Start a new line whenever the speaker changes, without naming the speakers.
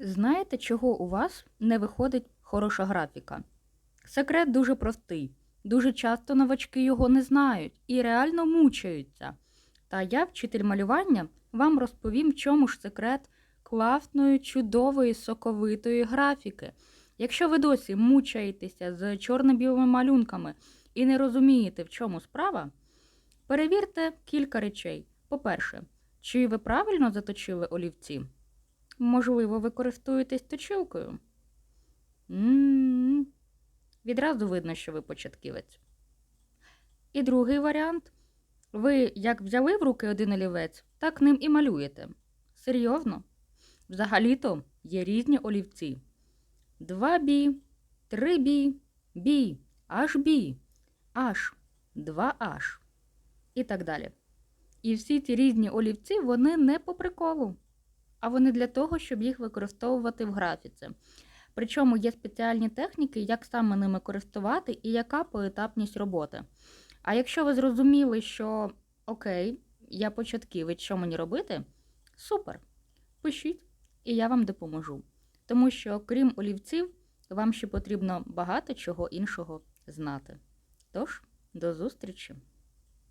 Знаєте, чого у вас не виходить хороша графіка? Секрет дуже простий. Дуже часто новачки його не знають і реально мучаються. Та я, вчитель малювання, вам розповім, в чому ж секрет класної, чудової, соковитої графіки. Якщо ви досі мучаєтеся з чорно-білими малюнками і не розумієте, в чому справа, перевірте кілька речей. По-перше, чи ви правильно заточили олівці? Можливо, ви користуєтесь точилкою? Відразу видно, що ви початківець. І другий варіант. Ви як взяли в руки один олівець, так ним і малюєте. Серйозно? Взагалі-то є різні олівці. 2B, 3B, B, HB, H, 2H і так далі. І всі ці різні олівці, вони не по приколу, а вони для того, щоб їх використовувати в графіці. Причому є спеціальні техніки, як саме ними користувати і яка поетапність роботи. А якщо ви зрозуміли, що окей, я початківець, що мені робити, супер. Пишіть, і я вам допоможу. Тому що, крім олівців, вам ще потрібно багато чого іншого знати. Тож, до зустрічі!